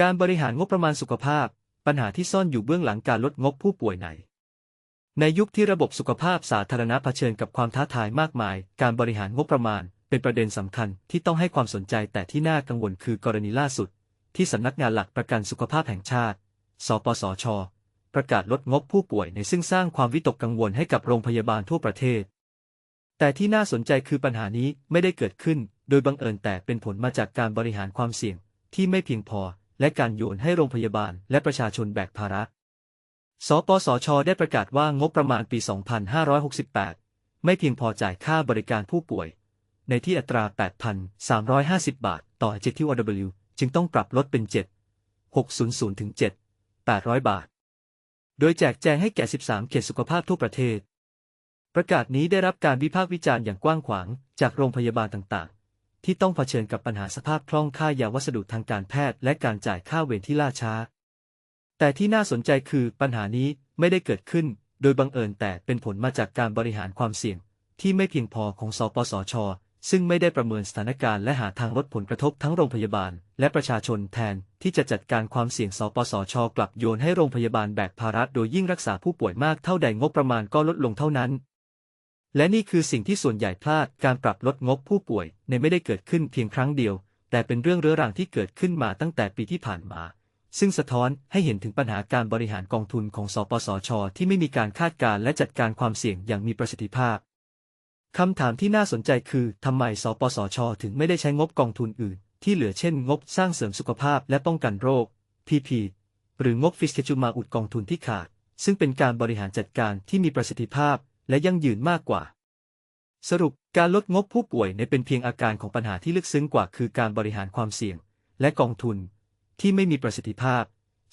การบริหารงบประมาณสุขภาพ ปัญหาที่ซ่อนอยู่เบื้องหลังการลดงบผู้ป่วยใน ในยุคที่ระบบสุขภาพสาธารณะเผชิญกับความท้าทายมากมาย การบริหารงบประมาณ เป็นประเด็นสำคัญที่ต้องให้ความสนใจแต่ที่น่ากังวลคือกรณีล่าสุด ที่สำนักงานหลักประกันสุขภาพแห่งชาติ สปสช ประกาศลดงบผู้ป่วยในซึ่งสร้างความวิตกกังวลให้กับโรงพยาบาลทั่วประเทศ แต่ที่น่าสนใจคือปัญหานี้ไม่ได้เกิดขึ้น โดยบังเอิญแต่เป็นผลมาจากการบริหารความเสี่ยงที่ไม่เพียงพอ และการโยนให้โรงพยาบาลและประชาชนแบกภาระ สปสช ได้ประกาศว่างบประมาณปี 2568 ไม่เพียงพอจ่ายค่าบริการผู้ป่วย ในที่อัตรา 8,350 บาท ต่อ HTOW จึงต้องปรับลดเป็น 7 600 ถึง 7 800 บาท โดยแจกแจงให้แก่ 13 เขตสุขภาพทั่วประเทศ ประกาศนี้ได้รับการวิพากษ์วิจารณ์อย่างกว้างขวางจากโรงพยาบาลต่าง ที่ต้องเผชิญกับปัญหาสภาพคล่องค่ายาวัสดุทางการแพทย์ และการจ่ายค่าเวรที่ล่าช้า แต่ที่น่าสนใจคือปัญหานี้ไม่ได้เกิดขึ้น โดยบังเอิญแต่เป็นผลมาจากการบริหารความเสี่ยง ที่ไม่เพียงพอของสปสช ซึ่งไม่ได้ประเมินสถานการณ์และหาทางลดผลกระทบทั้งโรงพยาบาล และประชาชนแทนที่จะจัดการความเสี่ยงสปสช กลับโยนให้โรงพยาบาลแบกภาระโดยยิ่งรักษาผู้ป่วยมากเท่าใดงบประมาณก็ลดลงเท่านั้น และนี่คือสิ่งที่ส่วนใหญ่พลาดการปรับลดงบผู้ป่วยในไม่ได้เกิดขึ้นเพียงครั้งเดียว แต่เป็นเรื่องเรื้อรังที่เกิดขึ้นมาตั้งแต่ปีที่ผ่านมา ซึ่งสะท้อนให้เห็นถึงปัญหาการบริหารกองทุนของสปสช ที่ไม่มีการคาดการณ์และจัดการความเสี่ยงอย่างมีประสิทธิภาพคำถามที่น่าสนใจคือทำไมสปสช ถึงไม่ได้ใช้งบกองทุนอื่น ที่เหลือเช่น งบสร้างเสริมสุขภาพและป้องกันโรค PP หรืองบฟิสเคจูมาอุดกองทุนที่ขาด ซึ่งเป็นการบริหารจัดการที่มีประสิทธิภาพ และยั่งยืนมากกว่า สรุปการลดงบผู้ป่วยในเป็นเพียงอาการของปัญหาที่ลึกซึ้งกว่า คือการบริหารความเสี่ยง และกองทุน ที่ไม่มีประสิทธิภาพ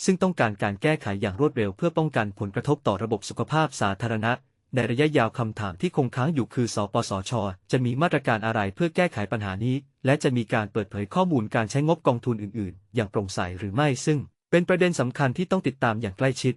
ซึ่งต้องการการแก้ไขอย่างรวดเร็วเพื่อป้องกันผลกระทบต่อระบบสุขภาพสาธารณะ ในระยะยาวคำถามที่คงค้างอยู่คือ สปสช จะมีมาตรการอะไรเพื่อแก้ไขปัญหานี้ และจะมีการเปิดเผยข้อมูลการใช้งบกองทุนอื่น ๆ อย่างโปร่งใสหรือไม่ซึ่งเป็นประเด็นสำคัญที่ต้องติดตามอย่างใกล้ชิด